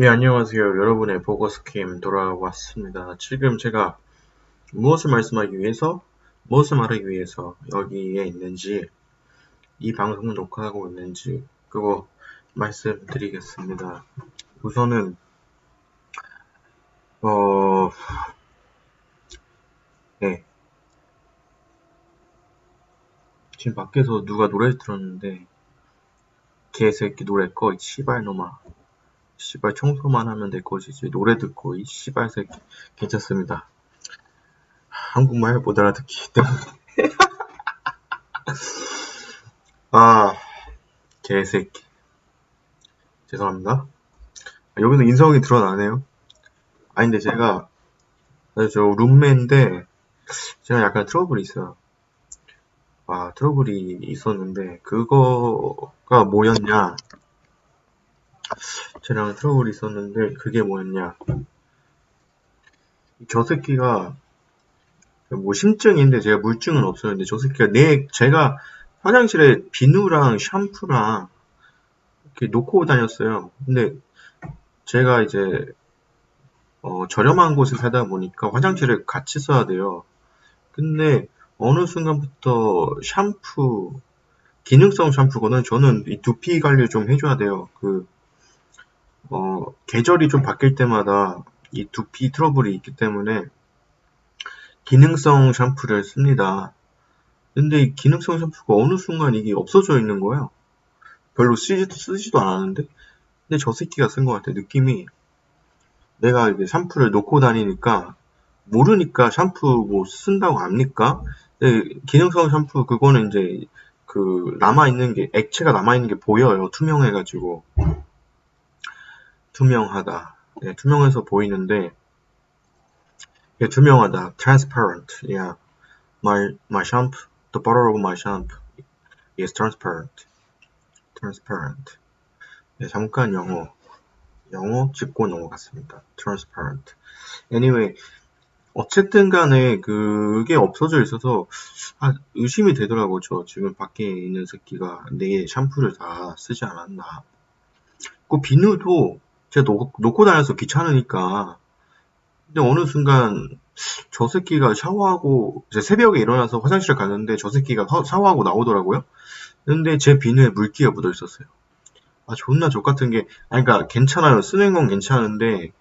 네, 안녕하세요. 여러분의 보고스캠 돌아왔습니다. 지금 제가 무엇을 말씀하기 위해서, 무엇을 말하기 위해서 여기에 있는지, 이 방송을 녹화하고 있는지, 그거 말씀드리겠습니다. 우선은, 어, 네. 지금 밖에서 누가 노래 들었는데, 개새끼 노래 꺼, 이 씨발놈아. 씨발 청소만 하면 될 것이지 노래 듣고 이 씨발 새끼 괜찮습니다. 한국말 못 알아듣기 때문에 아 개새끼 죄송합니다. 여기서 인성이 드러나네요. 아닌데 제가 저 룸메인데 제가 약간 트러블이 있어요. 아 트러블이 있었는데 그거가 뭐였냐 쟤랑 트러블이 있었는데 그게 뭐였냐 저 새끼가 뭐 심증인데 제가 물증은 없었는데 저 새끼가 내 제가 화장실에 비누랑 샴푸랑 이렇게 놓고 다녔어요. 근데 제가 이제 어, 저렴한 곳에 살다 보니까 화장실을 같이 써야 돼요. 근데 어느 순간부터 샴푸 기능성 샴푸거든 저는 이 두피 관리 좀 해줘야 돼요. 그 어, 계절이 좀 바뀔 때마다 이 두피 트러블이 있기 때문에 기능성 샴푸를 씁니다. 근데 이 기능성 샴푸가 어느 순간 이게 없어져 있는 거예요. 별로 쓰지도, 쓰지도 않았는데. 근데 저 새끼가 쓴 것 같아. 느낌이 내가 이제 샴푸를 놓고 다니니까 모르니까 샴푸 뭐 쓴다고 압니까? 기능성 샴푸 그거는 이제 그 남아 있는 게 액체가 남아 있는 게 보여요. 투명해가지고. 투명하다. 네, 투명해서 보이는데 예, 투명하다. transparent. Yeah. My my shampoo, the bottle of my shampoo is transparent. transparent. 네, 잠깐 영어 영어 짚고 넘어갔습니다. transparent. Anyway, 어쨌든 간에 그게 없어져 있어서 아, 의심이 되더라고 저 지금 밖에 있는 새끼가 내 샴푸를 다 쓰지 않았나. 그 비누도 제가 놓, 놓고 다녀서 귀찮으니까. 근데 어느 순간 저 새끼가 샤워하고 이제 새벽에 일어나서 화장실에 갔는데 저 새끼가 샤워하고 나오더라고요. 근데 제 비누에 물기가 묻어 있었어요. 아 존나 족 같은 게 아니 그러니까 괜찮아요. 쓰는 건 괜찮은데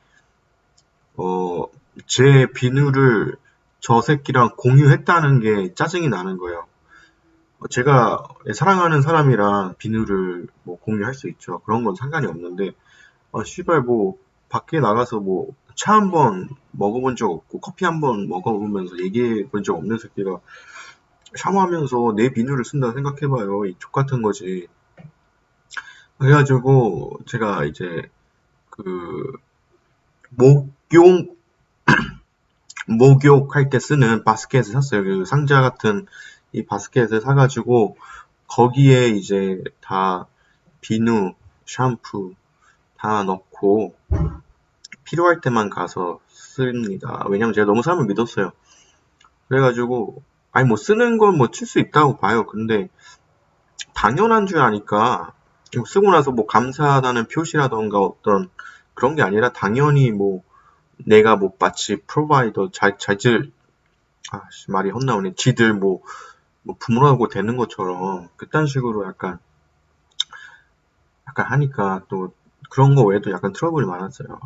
어 제 비누를 저 새끼랑 공유했다는 게 짜증이 나는 거예요. 제가 사랑하는 사람이랑 비누를 뭐 공유할 수 있죠. 그런 건 상관이 없는데 아, 씨발, 뭐, 밖에 나가서 뭐, 차 한 번 먹어본 적 없고, 커피 한 번 먹어보면서 얘기해 본 적 없는 새끼가 샤워하면서 내 비누를 쓴다 생각해봐요. 이 족 같은 거지. 그래가지고, 제가 이제, 그, 목욕, 목욕할 때 쓰는 바스켓을 샀어요. 그 상자 같은 이 바스켓을 사가지고, 거기에 이제 다 비누, 샴푸, 다 넣고 필요할 때만 가서 씁니다. 왜냐면 제가 너무 사람을 믿었어요. 그래가지고 아니 뭐 쓰는 건 뭐 칠 수 있다고 봐요. 근데 당연한 줄 아니까 쓰고 나서 뭐 감사하다는 표시라던가 어떤 그런 게 아니라 당연히 뭐 내가 뭐 마치 프로바이더 자, 자질 아 말이 헛나오네 지들 뭐, 뭐 부모라고 되는 것처럼 그딴 식으로 약간 약간 하니까 또 그런 거 외에도 약간 트러블이 많았어요.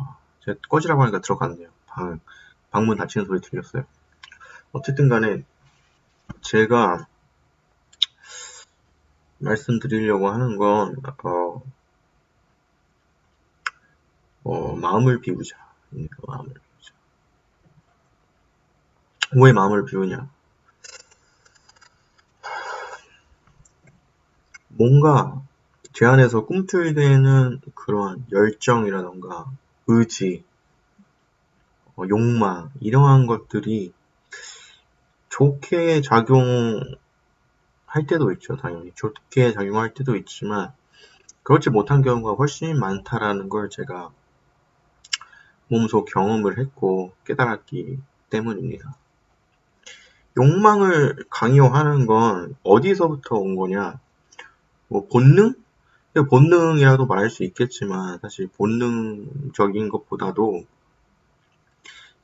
제가 꺼지라고 하니까 들어갔네요. 방, 방문 닫히는 소리 들렸어요. 어쨌든 간에 제가 말씀드리려고 하는 건, 어, 어 마음을 비우자. 마음을 비우자. 왜 마음을 비우냐? 뭔가 제 안에서 꿈틀대는 그러한 열정이라던가 의지, 어, 욕망 이러한 것들이 좋게 작용할 때도 있죠, 당연히. 좋게 작용할 때도 있지만 그렇지 못한 경우가 훨씬 많다라는 걸 제가 몸소 경험을 했고 깨달았기 때문입니다. 욕망을 강요하는 건 어디서부터 온 거냐? 뭐 본능? 본능이라도 말할 수 있겠지만 사실 본능적인 것보다도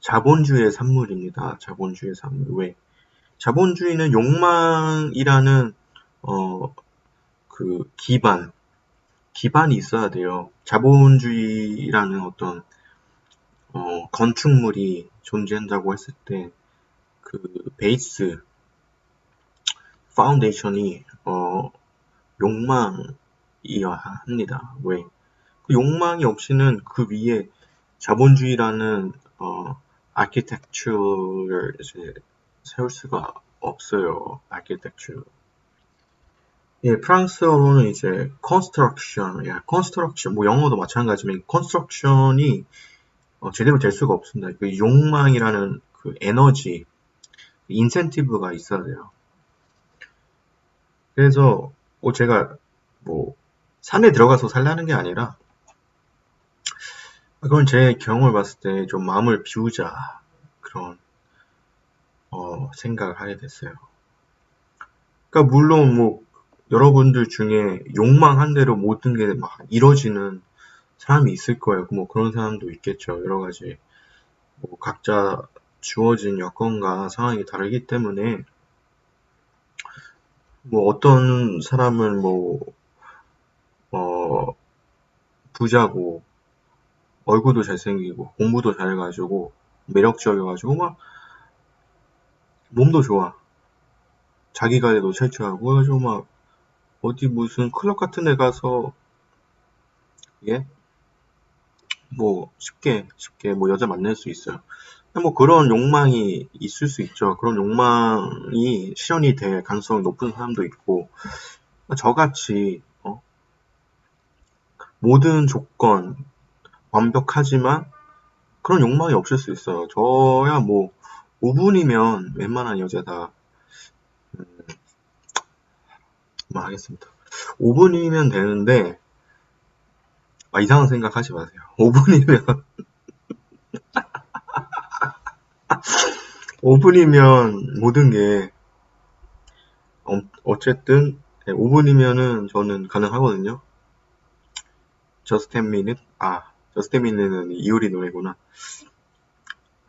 자본주의의 산물입니다. 자본주의의 산물. 왜? 자본주의는 욕망이라는 어, 그 기반, 기반이 있어야 돼요. 자본주의라는 어떤 어, 건축물이 존재한다고 했을 때 그 베이스, 파운데이션이 어, 욕망 이어야 합니다. 왜? 그 욕망이 없이는 그 위에 자본주의라는 어, 아키텍처를 세울 수가 없어요. 아키텍처. 예, 프랑스어로는 이제 construction, 야, construction, 뭐 영어도 마찬가지지만 construction이 어, 제대로 될 수가 없습니다. 그 욕망이라는 그 에너지, 인센티브가 있어야 돼요. 그래서 뭐 제가 뭐 산에 들어가서 살라는 게 아니라 그건 제 경험을 봤을 때 좀 마음을 비우자 그런 어, 생각을 하게 됐어요. 그러니까 물론 뭐 여러분들 중에 욕망한 대로 모든 게 막 이뤄지는 사람이 있을 거예요. 뭐 그런 사람도 있겠죠. 여러 가지 뭐 각자 주어진 여건과 상황이 다르기 때문에 뭐 어떤 사람은 뭐 어, 부자고 얼굴도 잘생기고 공부도 잘해가지고 매력적이어가지고 막 몸도 좋아 자기 관리도 철저하고 그래가지고 막 어디 무슨 클럽 같은 데 가서 예? 뭐 쉽게 쉽게 뭐 여자 만날 수 있어요. 뭐 그런 욕망이 있을 수 있죠. 그런 욕망이 실현이 될 가능성이 높은 사람도 있고 저같이 어? 모든 조건 완벽하지만 그런 욕망이 없을 수 있어요. 저야 뭐 5분이면 웬만한 여자 다 음, 뭐 하겠습니다. 5분이면 되는데 아, 이상한 생각 하지 마세요. 5분이면 5분이면 모든 게 어, 쨌든 5분이면은 저는 가능하거든요. 10 minutes? 아, 10 minutes는 이효리 노래구나.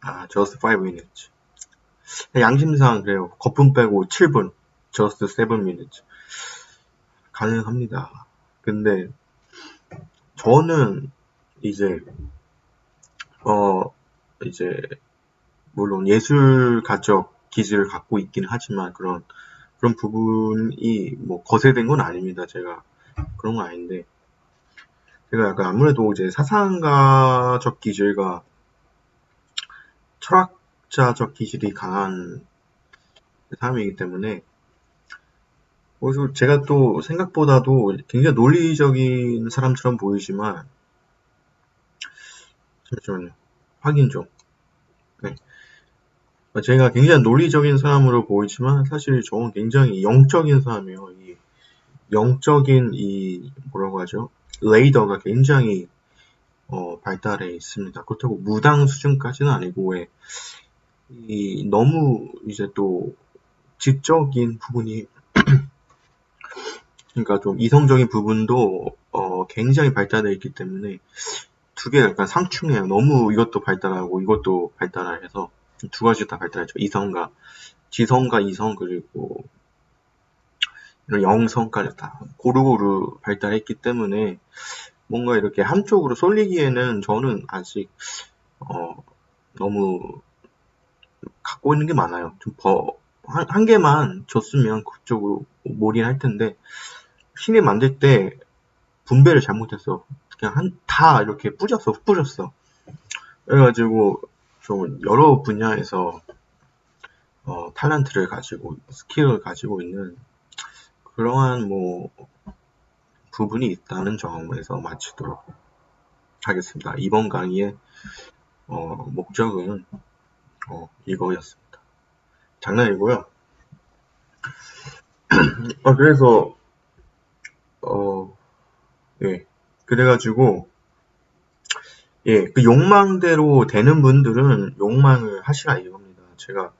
아, Just 5 minutes. 양심상 그래요. 거품 빼고 7분. Just 7 minutes. 가능합니다. 근데 저는 이제 어 이제 물론 예술 가적 기질을 갖고 있긴 하지만 그런 그런 부분이 뭐 거세된 건 아닙니다. 제가 그런 건 아닌데 제가 약간 아무래도 이제 사상가적 기질과 철학자적 기질이 강한 사람이기 때문에 그래서 제가 또 생각보다도 굉장히 논리적인 사람처럼 보이지만 잠시만요. 확인 좀. 네. 제가 굉장히 논리적인 사람으로 보이지만 사실 저는 굉장히 영적인 사람이에요. 이 영적인 이 뭐라고 하죠? 레이더가 굉장히 어, 발달해 있습니다. 그렇다고 무당 수준까지는 아니고 왜 이 너무 이제 또 지적인 부분이 그러니까 좀 이성적인 부분도 어, 굉장히 발달되어 있기 때문에 두 개 약간 상충해요. 너무 이것도 발달하고 이것도 발달해서 두 가지 다 발달했죠. 이성과 지성과 이성 그리고 영성까지 다 고루고루 발달했기 때문에 뭔가 이렇게 한쪽으로 쏠리기에는 저는 아직 어, 너무 갖고 있는 게 많아요. 좀 더, 한, 한 개만 줬으면 그쪽으로 몰인할 텐데 신이 만들 때 분배를 잘못했어. 그냥 한, 다 이렇게 뿌렸어, 뿌렸어. 그래가지고 좀 여러 분야에서 어, 탤런트를 가지고 스킬을 가지고 있는 그러한 뭐 부분이 있다는 점에서 마치도록 하겠습니다. 이번 강의의 어, 목적은 어, 이거였습니다. 장난이고요. 아, 그래서 어, 예. 그래가지고, 예, 그 욕망대로 되는 분들은 욕망을 하시라 이겁니다. 제가,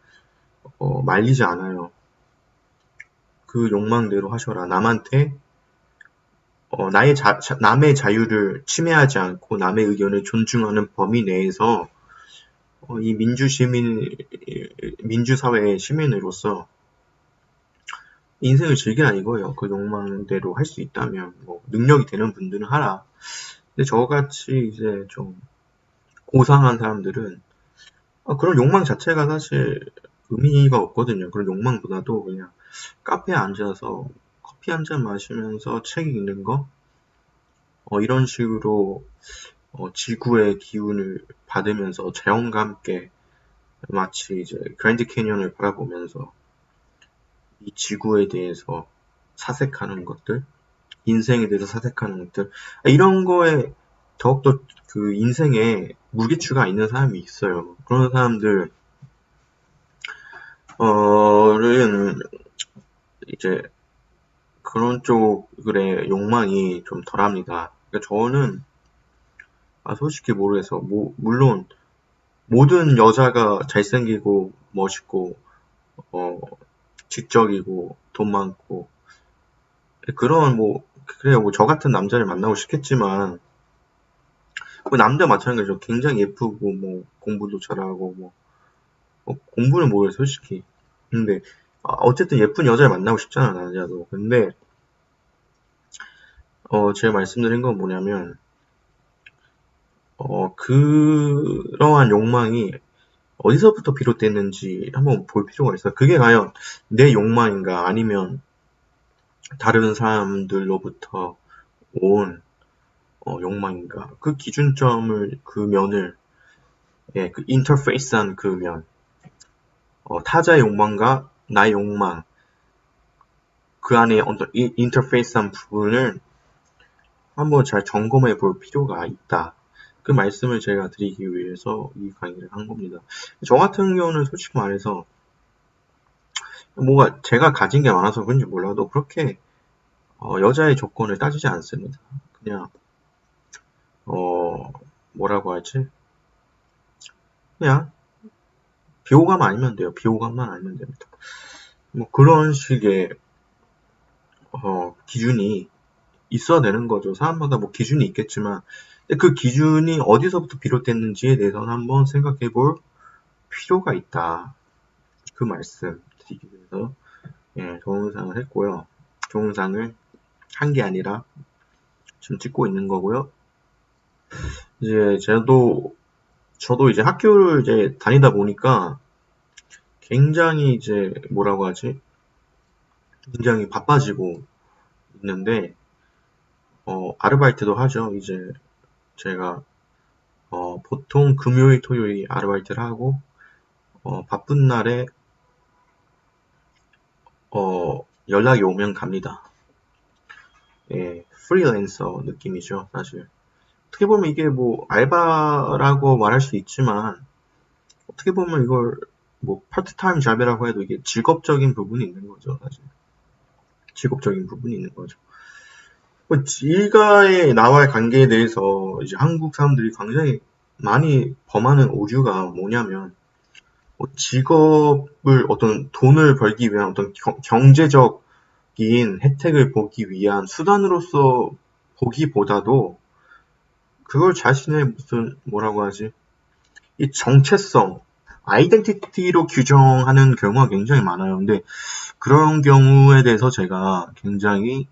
어, 말리지 않아요. 그 욕망대로 하셔라. 남한테, 어, 나의 자, 자, 남의 자유를 침해하지 않고 남의 의견을 존중하는 범위 내에서 어, 이 민주 시민 민주 사회의 시민으로서 인생을 즐기라 이거예요. 그 욕망대로 할 수 있다면 뭐 능력이 되는 분들은 하라. 근데 저같이 이제 좀 고상한 사람들은 아, 그런 욕망 자체가 사실 의미가 없거든요. 그런 욕망보다도 그냥 카페에 앉아서 커피 한 잔 마시면서 책 읽는 거 어, 이런 식으로 어, 지구의 기운을 받으면서 자연과 함께 마치 이제 그랜드 캐니언을 바라보면서 이 지구에 대해서 사색하는 것들, 인생에 대해서 사색하는 것들 이런 거에 더욱더 그 인생에 무게추가 있는 사람이 있어요. 그런 사람들 어는 이제 그런 쪽의 욕망이 좀 덜합니다. 그러니까 저는 아 솔직히 모르겠어. 뭐 물론 모든 여자가 잘생기고 멋있고 어 지적이고 돈 많고 그런 뭐 그래요. 뭐저 같은 남자를 만나고 싶겠지만 뭐 남자 마찬가지죠. 굉장히 예쁘고 뭐 공부도 잘하고 뭐 어, 공부는 뭐예요 솔직히. 근데 아, 어쨌든 예쁜 여자를 만나고 싶잖아 남자도. 근데 어 제가 말씀드린 건 뭐냐면 어 그러한 욕망이 어디서부터 비롯됐는지 한번 볼 필요가 있어요. 그게 과연 내 욕망인가 아니면 다른 사람들로부터 온 어, 욕망인가 그 기준점을 그 면을 예, 그 인터페이스한 그 면, 어, 타자의 욕망과 나의 욕망 그 안에 어떤 인터페이스한 부분을 한번 잘 점검해 볼 필요가 있다. 그 말씀을 제가 드리기 위해서 이 강의를 한 겁니다. 저 같은 경우는 솔직히 말해서 뭐가 제가 가진 게 많아서 그런지 몰라도 그렇게 어, 여자의 조건을 따지지 않습니다. 그냥 어 뭐라고 하지? 그냥 비호감 아니면 돼요. 비호감만 아니면 됩니다. 뭐 그런 식의 어, 기준이 있어야 되는 거죠. 사람마다 뭐 기준이 있겠지만 그 기준이 어디서부터 비롯됐는지에 대해서는 한번 생각해 볼 필요가 있다. 그 말씀 드리기 위해서 예, 동영상을 했고요. 동영상을 한 게 아니라 지금 찍고 있는 거고요. 이제 저도 저도 이제 학교를 이제 다니다 보니까 굉장히 이제 뭐라고 하지? 굉장히 바빠지고 있는데 어 아르바이트도 하죠. 이제 제가 어, 보통 금요일, 토요일 아르바이트를 하고 어, 바쁜 날에 어, 연락이 오면 갑니다. 예, 프리랜서 느낌이죠, 사실. 어떻게 보면 이게 뭐 알바라고 말할 수 있지만 어떻게 보면 이걸 뭐 파트타임 잡이라고 해도 이게 직업적인 부분이 있는 거죠, 사실. 직업적인 부분이 있는 거죠. 뭐 지가의 나와의 관계에 대해서 이제 한국 사람들이 굉장히 많이 범하는 오류가 뭐냐면 뭐 직업을 어떤 돈을 벌기 위한 어떤 경, 제적인 혜택을 보기 위한 수단으로서 보기보다도 그걸 자신의 무슨 뭐라고 하지 이 정체성 아이덴티티로 규정하는 경우가 굉장히 많아요. 근데 그런 경우에 대해서 제가 굉장히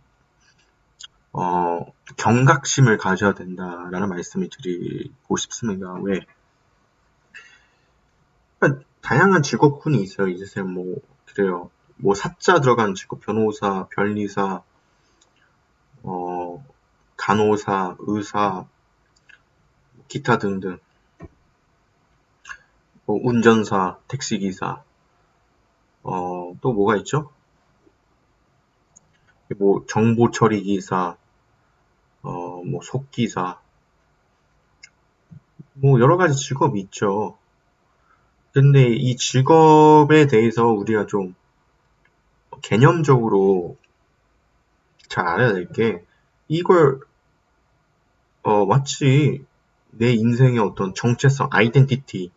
어, 경각심을 가져야 된다라는 말씀을 드리고 싶습니다. 왜? 다양한 직업군이 있어요. 이제 뭐 그래요. 뭐 사자 들어간 직업, 변호사, 변리사, 어, 간호사, 의사, 기타 등등. 뭐 운전사, 택시기사, 어, 또 뭐가 있죠? 뭐 정보 처리 기사, 어, 뭐 속기사, 뭐 여러 가지 직업이 있죠. 근데 이 직업에 대해서 우리가 좀 개념적으로 잘 알아야 될 게 이걸 어, 마치 내 인생의 어떤 정체성, 아이덴티티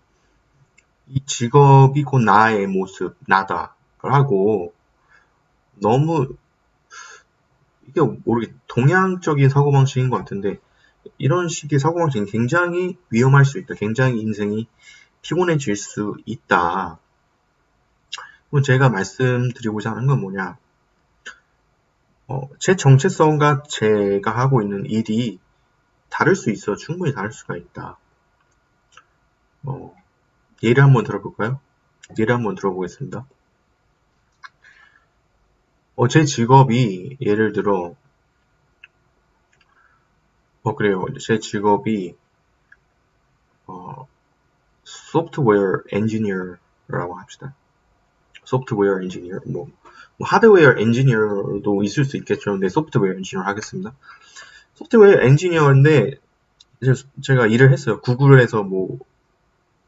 이 직업이 곧 나의 모습, 나다라고 너무 이게 모르겠 동양적인 사고방식인 것 같은데 이런 식의 사고방식은 굉장히 위험할 수 있다. 굉장히 인생이 피곤해질 수 있다. 제가 말씀드리고자 하는 건 뭐냐. 어, 제 정체성과 제가 하고 있는 일이 다를 수 있어. 충분히 다를 수가 있다. 어, 예를 한번 들어볼까요? 예를 한번 들어보겠습니다. 어, 제 직업이 예를 들어 어 그래요. 제 직업이 어, 소프트웨어 엔지니어라고 합시다. 소프트웨어 엔지니어 뭐, 뭐 하드웨어 엔지니어도 있을 수 있겠죠. 근데 소프트웨어 엔지니어 하겠습니다. 소프트웨어 엔지니어인데 제가 일을 했어요. 구글에서 뭐,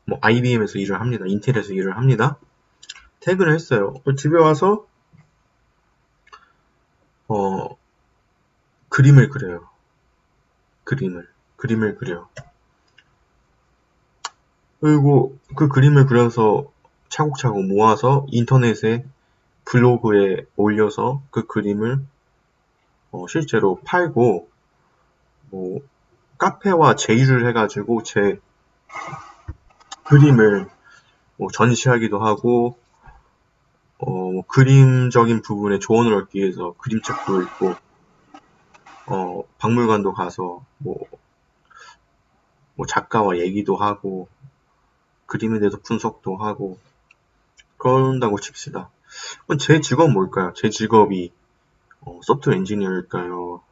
뭐 IBM에서 일을 합니다. 인텔에서 일을 합니다. 퇴근을 했어요. 집에 와서 어, 그림을 그려요. 그림을. 그림을 그려. 그리고 그 그림을 그려서 차곡차곡 모아서 인터넷에 블로그에 올려서 그 그림을 어, 실제로 팔고 뭐 카페와 제휴를 해가지고 제 그림을 뭐 전시하기도 하고 어, 뭐 그림적인 부분에 조언을 얻기 위해서 그림책도 읽고, 어, 박물관도 가서, 뭐, 뭐 작가와 얘기도 하고, 그림에 대해서 분석도 하고, 그런다고 칩시다. 제 직업은 뭘까요? 제 직업이, 어, 소프트웨어 엔지니어일까요?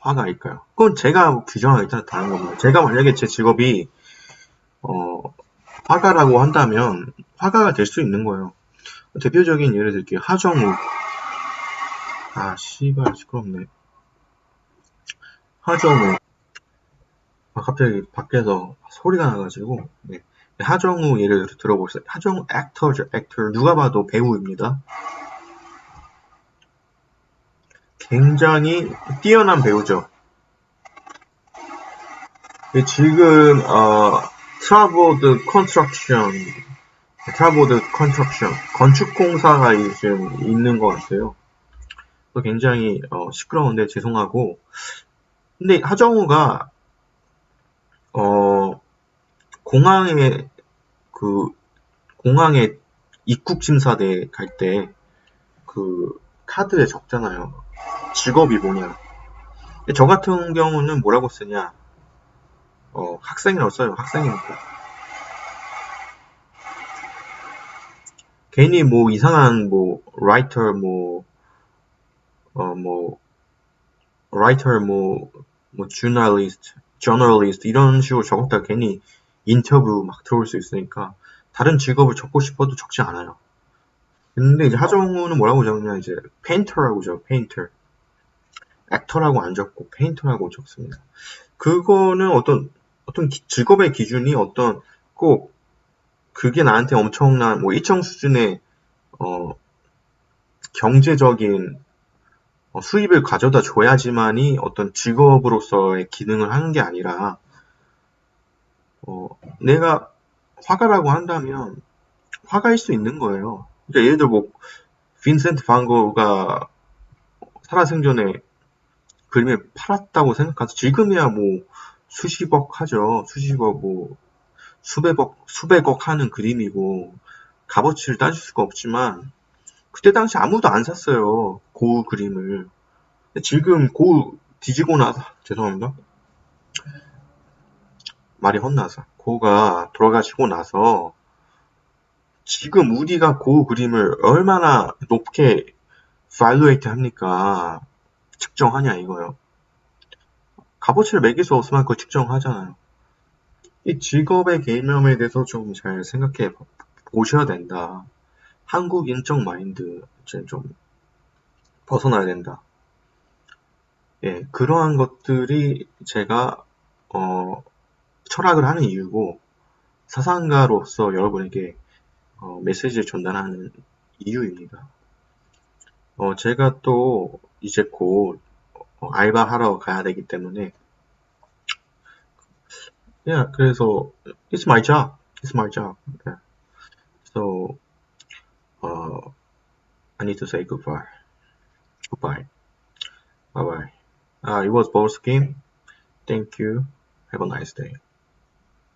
화가일까요? 그건 제가 규정하기 따라 다른 겁니다. 제가 만약에 제 직업이, 어, 화가라고 한다면, 화가가 될 수 있는 거예요. 대표적인 예를 들게요. 하정우. 아, 씨발, 시끄럽네. 하정우. 아, 갑자기 밖에서 소리가 나가지고, 네. 하정우 예를 들어보세요. 하정우 액터죠, 액터. 누가 봐도 배우입니다. 굉장히 뛰어난 배우죠. 네, 지금, 어, 트라보드 컨스트럭션 메타보드 컨스트럭션 건축공사가 요즘 있는 것 같아요. 굉장히 어, 시끄러운데 죄송하고 근데 하정우가 어 공항에 그 공항에 입국 심사대 갈 때 그 카드에 적잖아요. 직업이 뭐냐. 저 같은 경우는 뭐라고 쓰냐. 어 학생이라고 써요. 학생이니까. 괜히 뭐 이상한 뭐 라이터 뭐 어 뭐 라이터 뭐뭐 저널리스트 저널리스트 이런 식으로 적었다 괜히 인터뷰 막 들어올 수 있으니까 다른 직업을 적고 싶어도 적지 않아요. 근데 이제 하정우는 뭐라고 적냐 이제 페인터라고 적 페인터 액터라고 안 적고 페인터라고 적습니다. 그거는 어떤 어떤 직업의 기준이 어떤 꼭 그게 나한테 엄청난 뭐 일정 수준의 어, 경제적인 어, 수입을 가져다 줘야지만이 어떤 직업으로서의 기능을 하는 게 아니라 어, 내가 화가라고 한다면 화가일 수 있는 거예요. 그러니까 예를 들어 뭐 빈센트 반고가 살아생전에 그림을 팔았다고 생각해서 지금이야 뭐 수십억 하죠. 수십억 뭐 수백억, 수백억 하는 그림이고 값어치를 따질 수가 없지만 그때 당시 아무도 안 샀어요. 고우 그림을. 지금 고우 뒤지고 나서 죄송합니다. 말이 헛나서 고우가 돌아가시고 나서 지금 우리가 고우 그림을 얼마나 높게 발루에이트 합니까? 측정하냐 이거요. 값어치를 매길 수 없으면 그걸 측정하잖아요. 이 직업의 개념에 대해서 좀 잘 생각해 보셔야 된다. 한국 인적 마인드 이제 좀 벗어나야 된다. 예, 그러한 것들이 제가 어, 철학을 하는 이유고 사상가로서 여러분에게 어, 메시지를 전달하는 이유입니다. 어, 제가 또 이제 곧 어, 알바하러 가야 되기 때문에 Yeah, 그래서 it's my job. It's my job. Yeah. So uh, I need to say goodbye. Goodbye. Bye bye. Uh, it was both game. Thank you. Have a nice day.